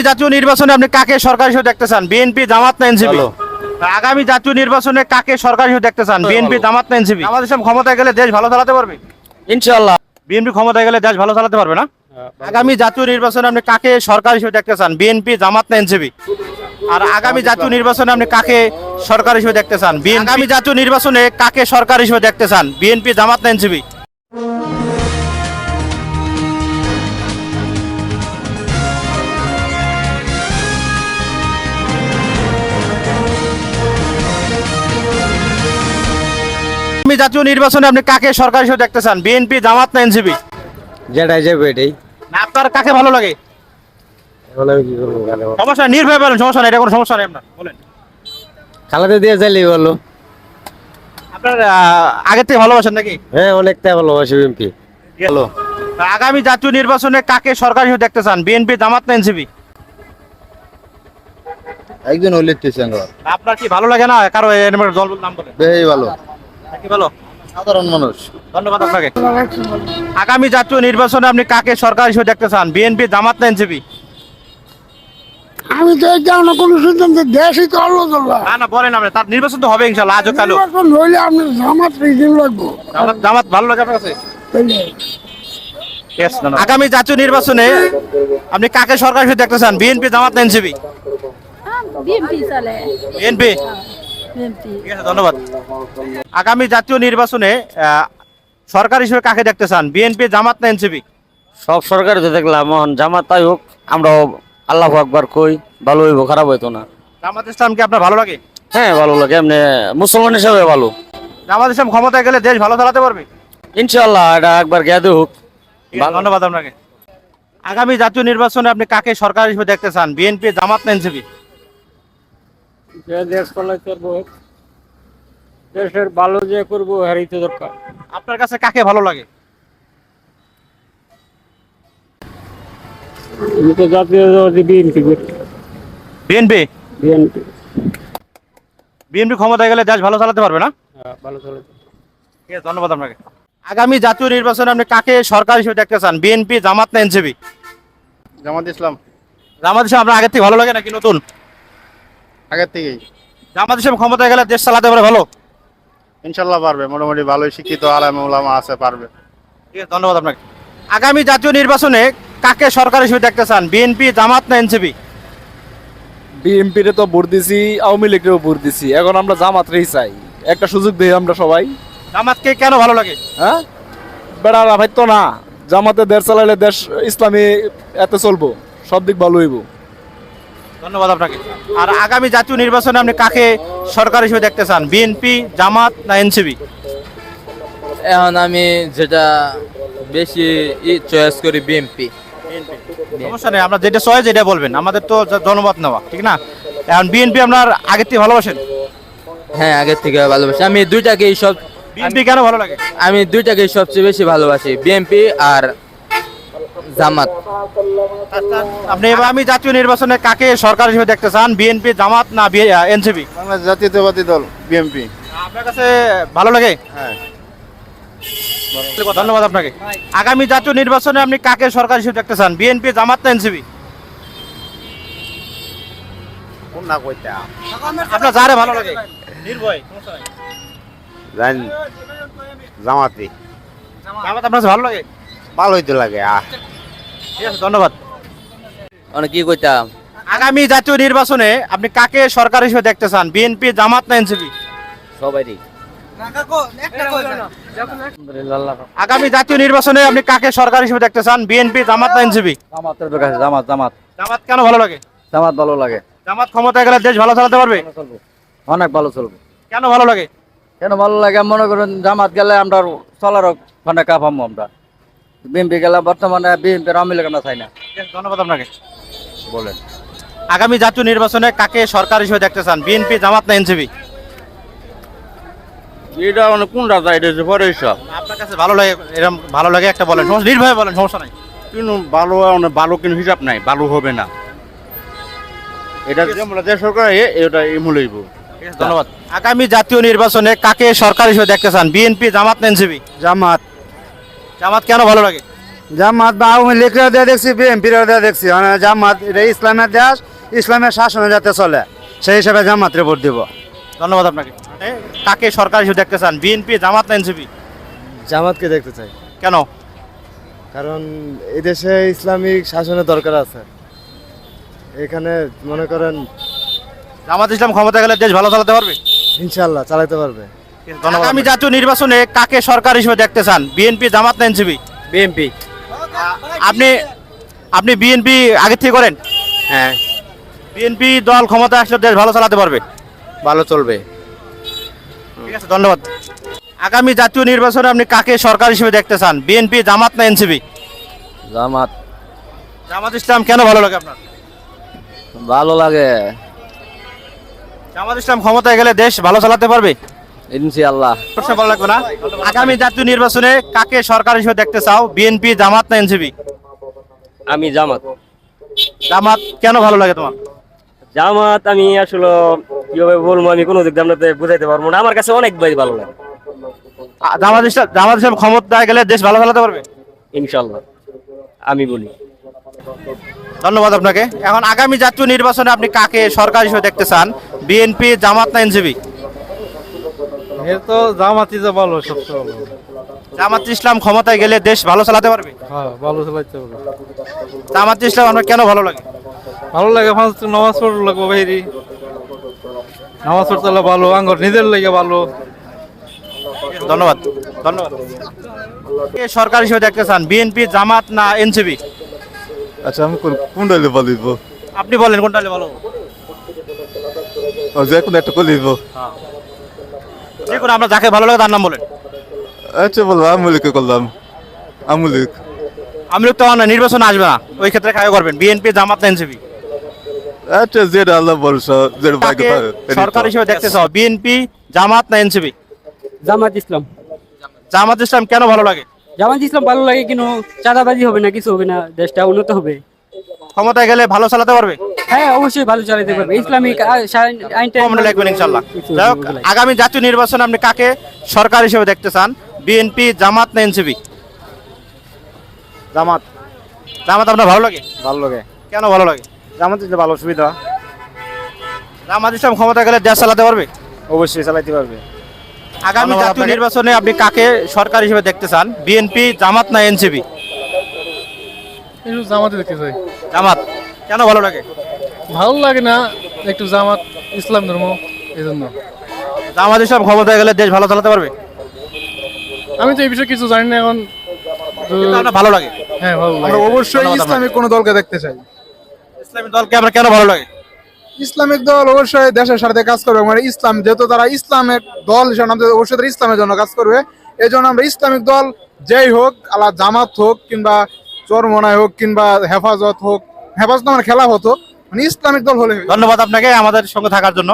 আগামী জাতীয় নির্বাচনে আপনি কাকে সরকার হিসেবে দেখতে চান? বিএনপি জামাত না এনসিপি আগামী জাতীয় নির্বাচনে কাকে সরকার হিসেবে দেখতে চান? বিএনপি জামাত না এনসিপি আমাদের সব ক্ষমতায় গেলে দেশ ভালো চালাতে পারবে? ইনশাল্লাহ বিএনপি ক্ষমতায় গেলে দেশ ভালো চালাতে পারবে না? আগামী জাতীয় নির্বাচনে আপনি কাকে সরকার হিসেবে দেখতে চান? বিএনপি জামাত না এনসিপি আর আগামী জাতীয় নির্বাচনে আপনি কাকে সরকার হিসেবে দেখতে চান? বিএনপি আগামী জাতীয় নির্বাচনে কাকে সরকার হিসেবে দেখতে চান? বিএনপি জামাত না এনসিপি জাতীয় নির্বাচনে আপনি কাকে সরকার হিসেবে দেখতে চান? বিএনপি জামাত না এনসিপি? যেটাই যাবে এটাই। না আপনার কাকে ভালো লাগে? এখন আমি কি করব গালে সমস্যা নেই, নির্ভয় বলেন সমস্যা নেই এটা কোনো সমস্যা নেই আপনার বলেন। খালাতে দিয়ে চাইলেই বলো আপনার আহ, আগের থেকে ভালোবাসেন নাকি? হ্যাঁ অনেকটা ভালোবাসি এমপি হ্যালো আগামী জাতীয় নির্বাচনে কাকে সরকার হিসেবে দেখতে চান? বিএনপি জামাত না এনসিপি? একজন হইলে স্টেশন আপনার কি ভালো লাগে না? কারও এরকম দল নাম বলেন। বেশ ভালো। কি সাধারণ মানুষ। ধন্যবাদ আপনাকে। আগামী জাতীয় নির্বাচনে আপনি কাকে সরকার হিসেবে দেখতে চান? বিএনপি জামাত না এনসিপি? আমি তো এটা না কোনো সিদ্ধান্ত দেশই তো আলো চলবা না না বলেন আপনি তার নির্বাচন তো হবে ইনশাল্লাহ আজও কালো নির্বাচন হইলে আপনার জামাত রিজিম লাগবো। জামাত জামাত ভালো লাগে আপনার কাছে? Yes, ধন্যবাদ। আগামী জাতীয় নির্বাচনে আপনি কাকে সরকার হিসেবে দেখতে চান? বিএনপি জামাত না এনসিপি? বিএমপি চলে। বিএনপি? ঠিক আছে ধন্যবাদ। আগামী জাতীয় নির্বাচনে আহ, সরকার হিসেবে কাকে দেখতে চান? বিএনপি জামাত না এনসিপি? সব সরকার তো দেখলাম জামাত তাই হোক আমরাও আল্লাহ আকবার কই ভালো হইব খারাপ হইতো না। জামাত ইসলাম কি আপনার ভালো লাগে? হ্যাঁ ভালো লাগে এমনি মুসলমান হিসাবে ভালো। জামাত ইসলাম ক্ষমতায় গেলে দেশ ভালো চালাতে পারবে? ইনশাল্লাহ এটা একবার জ্ঞাতে হোক। ধন্যবাদ আপনাকে। আগামী জাতীয় নির্বাচনে আপনি কাকে সরকার হিসেবে দেখতে চান? বিএনপি জামাত না এনসিপি? যে দেশ দেশের ভালো যে করব হারিতে দরকার। আপনার কাছে কাকে ভালো লাগে? আমি তো জাতীয় বিএনপি করি বিএনপি? বিএনপি। বিএনপি ক্ষমতায় গেলে দেশ ভালো চালাতে পারবে না? ভালো চালাইতে ঠিক আছে ধন্যবাদ আপনাকে। আগামী জাতীয় নির্বাচনে আপনি কাকে সরকার হিসেবে দেখতে চান? বিএনপি জামাত না এনসিপি? জামাত ইসলাম। জামাত ইসলাম আপনার আগের থেকে ভালো লাগে নাকি নতুন? আগের থেকেই। জামাত ইসলাম ক্ষমতায় গেলে দেশ চালাতে পারে ভালো? ইনশাল্লাহ পারবে মোটামুটি ভালোই শিক্ষিত আলাম ওলামা আছে পারবে। ঠিক আছে ধন্যবাদ আপনাকে। আগামী জাতীয় নির্বাচনে কাকে সরকার হিসেবে দেখতে চান? বিএনপি জামাত না এনসিপি? বিএনপিরে তো ভোট দিছি আওয়ামী লীগেও ভোট দিছি। এখন আমরা জামাতরেই চাই। একটা সুযোগ দিই আমরা সবাই। জামাতকে কেন ভালো লাগে? হ্যাঁ? বেড়ারা ভাই তো না। জামাতে দেশ চালাইলে দেশ ইসলামী এতে চলবো। সব দিক ভালো হইব। ধন্যবাদ আপনাকে। আর আগামী জাতীয় নির্বাচনে আপনি কাকে সরকার হিসেবে দেখতে চান? বিএনপি জামাত না এনসিপি এখন আমি যেটা বেশি চয়েস করি বিএমপি সমস্যা নেই আমরা যেটা চয়েস যেটা বলবেন। আমাদের তো জনমত নেওয়া ঠিক না? এখন বিএনপি আপনার আগের থেকে ভালোবাসেন? হ্যাঁ আগের থেকে ভালোবাসি। আমি দুইটাকেই সব বিএনপি কেন ভালো লাগে? আমি দুইটাকেই সবচেয়ে বেশি ভালোবাসি। বিএনপি আর জামাত। আপনি এবার আমি জাতীয় নির্বাচনে কাকে সরকার হিসেবে দেখতে চান? বিএনপি জামাত না এনসিপি? বাংলাদেশ জাতীয়তাবাদী দল বিএমপি আপনার কাছে ভালো লাগে? হ্যাঁ। ধন্যবাদ আপনাকে। আগামী জাতীয় নির্বাচনে আপনি কাকে সরকার হিসেবে দেখতে চান? বিএনপি জামাত না এনসিপি? কোন না কইতা? আপনার যারে ভালো লাগে। নির্ভয় জামাতি। জামাত আপনার ভালো লাগে? ভালোই তো লাগে ঠিক আছে ধন্যবাদ। মানে কি কইতাম? আগামী জাতীয় নির্বাচনে আপনি কাকে সরকার হিসেবে দেখতে চান বিএনপি জামাত না এনসিপি? সবাইরই। আগামী জাতীয় নির্বাচনে আপনি কাকে সরকার হিসেবে দেখতে চান বিএনপি জামাত না এনসিপি? জামাতের কাছে জামাত জামাত। জামাত কেন ভালো লাগে? জামাত ভালো লাগে। জামাত ক্ষমতায় গেলে দেশ ভালো চালাতে পারবে? অনেক ভালো চলবে। কেন ভালো লাগে? কেন ভালো লাগে? মনে করেন জামাত গেলে আমরা চলার ওখানে কাপামো আমরা। বিএনপি গেলে বর্তমানে বিএনপির আওয়ামী লীগ আমরা চাই না। ধন্যবাদ আপনাকে। বলেন। আগামী জাতীয় নির্বাচনে কাকে সরকার হিসেবে দেখতে চান? বিএনপি জামাত না এনসিপি? এটা মানে কোন রাজা? এটা যে পরে সব। আপনার কাছে ভালো লাগে এরকম ভালো লাগে একটা বলেন। সমস্যা নির্ভয়ে বলেন সমস্যা নাই। কিন্তু ভালো মানে ভালো কিন্তু হিসাব নাই ভালো হবে না। এটা যেমন যে সরকার এটা এমন লইব ধন্যবাদ। আগামী জাতীয় নির্বাচনে কাকে সরকার হিসেবে দেখতে চান? বিএনপি জামাত না এনসিপি? জামাত। জামাত কেন ভালো লাগে? জামাত বা আওয়ামী লীগরা দিয়ে দেখছি বিএনপির দিয়ে দেখছি। মানে জামাত এটা ইসলামের দেশ ইসলামের শাসনে যাতে চলে সেই হিসাবে জামাতরে ভোট দিব। ধন্যবাদ আপনাকে। কাকে সরকার হিসেবে দেখতে চান বিএনপি জামাত না এনসিপি? জামাতকে দেখতে চাই। কেন? কারণ এই দেশে ইসলামিক শাসনের দরকার আছে। এখানে মনে করেন জামাত ইসলাম ক্ষমতা গেলে দেশ ভালো চালাতে পারবে? ইনশাল্লাহ চালাতে পারবে। আগামী জাতীয় নির্বাচনে কাকে সরকার হিসেবে দেখতে চান? বিএনপি জামাত না এনসিপি? বিএনপি। আপনি আপনি বিএনপি আগে থেকে করেন? হ্যাঁ। বিএনপি দল ক্ষমতা আসলে দেশ ভালো চালাতে পারবে? ভালো চলবে। ঠিক আছে ধন্যবাদ। আগামী জাতীয় নির্বাচনে আপনি কাকে সরকার হিসেবে দেখতে চান? বিএনপি জামাত না এনসিপি? জামাত। জামাত ইসলাম কেন ভালো লাগে আপনার? ভালো লাগে। জামাত ইসলাম ক্ষমতায় গেলে দেশ ভালো চালাতে পারবে? ইনশাআল্লাহ। প্রশ্ন ভালো লাগবে না? আগামী জাতীয় নির্বাচনে কাকে সরকার হিসেবে দেখতে চাও? বিএনপি জামাত না এনসিপি? আমি জামাত। জামাত কেন ভালো লাগে তোমার? জামাত আমি আসলে কীভাবে বলব আমি কোনো দিক আপনাদের বুঝাইতে পারব না। আমার কাছে অনেক ভাই ভালো লাগে। জামাত ইসলাম জামাত ইসলাম ক্ষমতায় গেলে দেশ ভালো চালাতে পারবে? ইনশাল্লাহ আমি বলি। ধন্যবাদ আপনাকে। এখন আগামী জাতীয় নির্বাচনে আপনি কাকে সরকার হিসেবে দেখতে চান? বিএনপি জামাত না এনসিপি? এর তো জামাতই যে ভালো সবচেয়ে ভালো। জামাত ইসলাম ক্ষমতায় গেলে দেশ ভালো চালাতে পারবে? হ্যাঁ ভালো পারবে জামাত ইসলাম আপনার কেন ভালো লাগে? ভালো লাগে পাঁচ নামাজ পড়তে লাগবো বাইরি নামাজ পড়তে হলে ভালো আঙ্গর নিজের লাগে ভালো। ধন্যবাদ ধন্যবাদ। সরকার হিসেবে দেখতে চান বিএনপি জামাত না এনসিপি? আচ্ছা আমি কোনটা হলে ভালো দিব আপনি বলেন কোনটা হলে ভালো? যে কোনো একটা করে দিব যে কোনো আপনার যাকে ভালো লাগে তার নাম বলেন। আচ্ছা বলব আমুলিকে করলাম। আমুলিক। আমি তো না নির্বাচন আসবে না। ওই ক্ষেত্রে কাকে করবেন। বিএনপি জামাত না এনসিপি? আচ্ছা যেটা আল্লাহ ভরসা যেটা কাকে সরকার হিসেবে দেখতে চাও? বিএনপি জামাত না এনসিপি? জামাত ইসলাম। জামাত ইসলাম কেন ভালো লাগে? জামাত ইসলাম ভালো লাগে কিন্তু চাঁদাবাজি হবে না কিছু হবে না দেশটা উন্নত হবে। ক্ষমতায় গেলে ভালো চালাতে পারবে? হ্যাঁ অবশ্যই ভালো চালাতে পারবে ইসলামিক আইনটা কম লাগবেন ইনশাল্লাহ। যাই হোক, আগামী জাতীয় নির্বাচনে আপনি কাকে সরকার হিসেবে দেখতে চান? বিএনপি জামাত না এনসিপি? জামাত। জামাত আপনার ভালো লাগে? ভালো লাগে। কেন ভালো লাগে? জামাত দিলে ভালো সুবিধা। জামাত ইসলাম ক্ষমতা গেলে দেশ চালাতে পারবে? অবশ্যই চালাইতে পারবে। আগামী জাতীয় নির্বাচনে আপনি কাকে সরকার হিসেবে দেখতে চান? বিএনপি জামাত না এনসিপি? জামাতে দেখতে চাই জামাত। কেন ভালো লাগে? ভালো লাগে না একটু জামাত ইসলাম ধর্ম এই জন্য জামাত ইসলাম ক্ষমতায় গেলে দেশ ভালো চালাতে পারবে? আমি তো এই বিষয়ে কিছু জানি না এখন। আপনার ভালো লাগে? হ্যাঁ ভালো আমরা অবশ্যই ইসলামিক কোন দলকে দেখতে চাই। ইসলামী দলকে আপনার কেন ভালো লাগে? ইসলামিক দল অবশ্যই দেশের স্বার্থে কাজ করবে মানে ইসলাম যেহেতু তারা ইসলামের দল হিসেবে অবশ্যই তারা ইসলামের জন্য কাজ করবে। এই জন্য আমরা ইসলামিক দল যেই হোক আল্লাহ জামাত হোক কিংবা চরমনায় হোক কিংবা হেফাজত হোক হেফাজত আমার খেলা হতো মানে ইসলামিক দল হলে। ধন্যবাদ আপনাকে আমাদের সঙ্গে থাকার জন্য।